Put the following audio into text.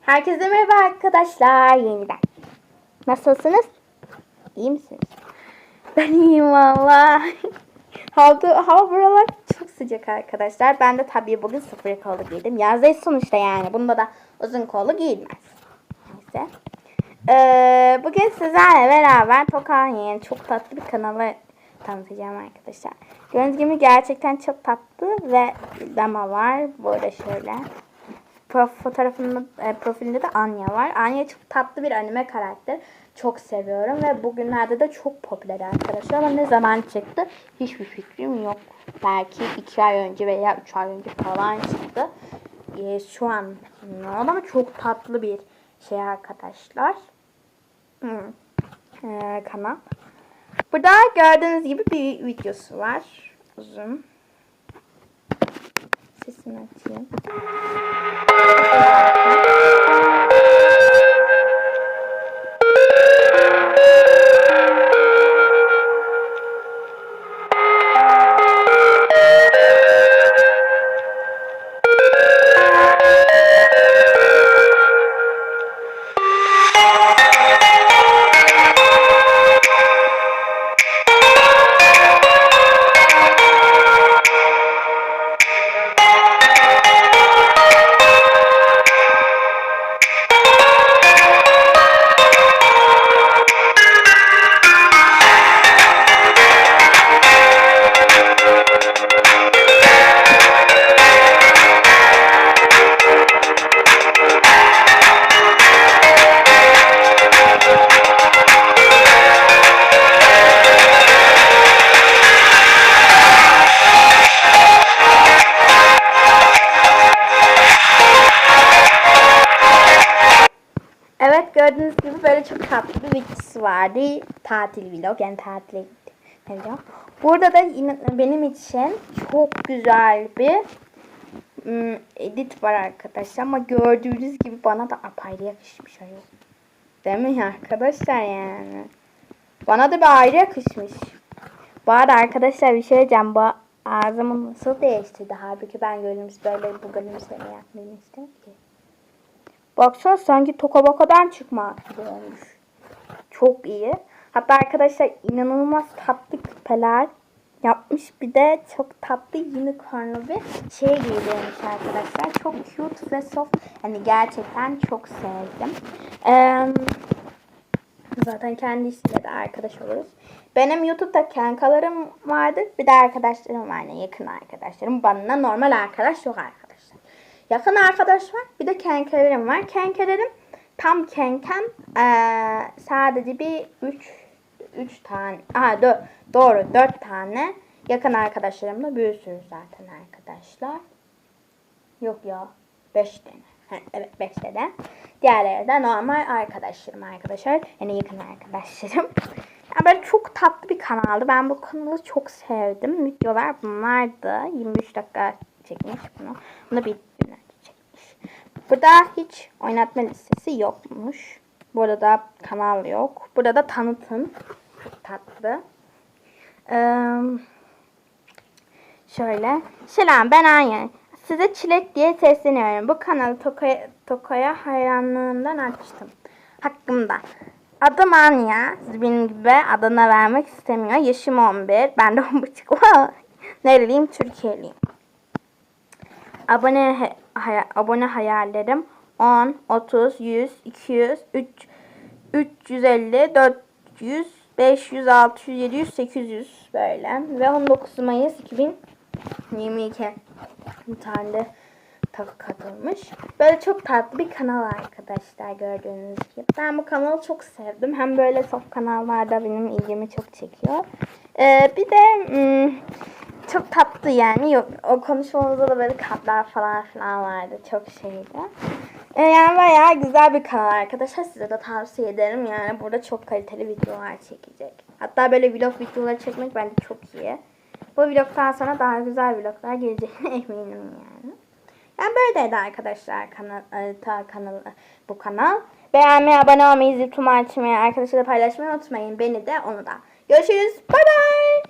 Herkese merhaba arkadaşlar yeniden. Nasılsınız? İyi misiniz? Ben iyiyim valla. hava, hava buralar çok sıcak arkadaşlar. Ben de tabii bugün sıfır kollu giydim. Yazdayız sonuçta yani. Bunda da uzun kollu giyilmez. Neyse. Ee, bugün sizlerle beraber Tokanya'nın çok tatlı bir kanalı tanıtacağım arkadaşlar. Gördüğünüz gibi gerçekten çok tatlı ve dama var. Böyle şöyle. Prof, fotoğrafında, e, profilinde de Anya var. Anya çok tatlı bir anime karakter. Çok seviyorum ve bugünlerde de çok popüler arkadaşlar. Ama ne zaman çıktı hiçbir fikrim yok. Belki iki ay önce veya üç ay önce falan çıktı. E, şu an bilmiyorum ama çok tatlı bir şey arkadaşlar. Hmm. E, kanal. Burada gördüğünüz gibi bir videosu var. Uzun. Sesini açayım. Gördüğünüz gibi böyle çok tatlı bir videosu vardı. Tatil vlog yani tatile. Video. Burada da benim için çok güzel bir ım, edit var arkadaşlar. Ama gördüğünüz gibi bana da apayrı yakışmış. Değil mi arkadaşlar yani? Bana da bir ayrı yakışmış. Bu arada arkadaşlar bir şey diyeceğim. Bu ağzımı nasıl değiştirdi? Halbuki ben gönlümüz böyle bu gülümseme yapmayı ki. Baksana sanki toka bakadan çıkma gibi olmuş. Çok iyi. Hatta arkadaşlar inanılmaz tatlı küpeler yapmış. Bir de çok tatlı unicornlu bir şey giydirmiş arkadaşlar. Çok cute ve soft. Yani gerçekten çok sevdim. Ee, zaten kendisiyle de arkadaş oluruz. Benim YouTube'da kankalarım vardır. Bir de arkadaşlarım var. Yani yakın arkadaşlarım. Bana normal arkadaş yok arkadaşlar. Yakın arkadaş var. Bir de kenkelerim var. Kenkelerim tam kenkem ee, sadece bir 3 3 tane. Aha do, doğru 4 tane yakın arkadaşlarımla büyüsünüz zaten arkadaşlar. Yok ya 5 tane. Evet 5 tane. Diğerleri de normal arkadaşlarım arkadaşlar. Yani yakın arkadaşlarım. Ya böyle çok tatlı bir kanaldı. Ben bu kanalı çok sevdim. Videolar bunlardı. 23 dakika çekmiş bunu. Bunu bir. Burada hiç oynatma listesi yokmuş. Burada da kanal yok. Burada da tanıtım. Tatlı. Ee, şöyle. Selam ben Anya. Size Çilek diye sesleniyorum. Bu kanalı Toka'ya Toka'ya hayranlığından açtım. Hakkımda. Adım Anya. Siz benim gibi adına vermek istemiyor. Yaşım 11. Ben de 10.5. Nereliyim? Türkiye'liyim. Abone hay- abone hayallerim 10, 30, 100, 200, 3, 350, 400, 500, 600, 700, 800 böyle. Ve 19 Mayıs 2022 bir tane de takı katılmış. Böyle çok tatlı bir kanal arkadaşlar gördüğünüz gibi. Ben bu kanalı çok sevdim. Hem böyle soft kanallarda benim ilgimi çok çekiyor. Ee, bir de hmm, çok tatlı yani. O konuşmamızda da böyle katlar falan filan vardı. Çok şeydi. Ee, yani bayağı güzel bir kanal arkadaşlar. Size de tavsiye ederim. Yani burada çok kaliteli videolar çekecek. Hatta böyle vlog videoları çekmek bence çok iyi. Bu vlogdan sonra daha güzel vloglar geleceğine eminim yani. Yani böyleydi arkadaşlar kanal, e, ta kanal, bu kanal. Beğenmeyi, abone olmayı, zil tüm açmayı, arkadaşlarla paylaşmayı unutmayın. Beni de onu da. Görüşürüz. Bay bay.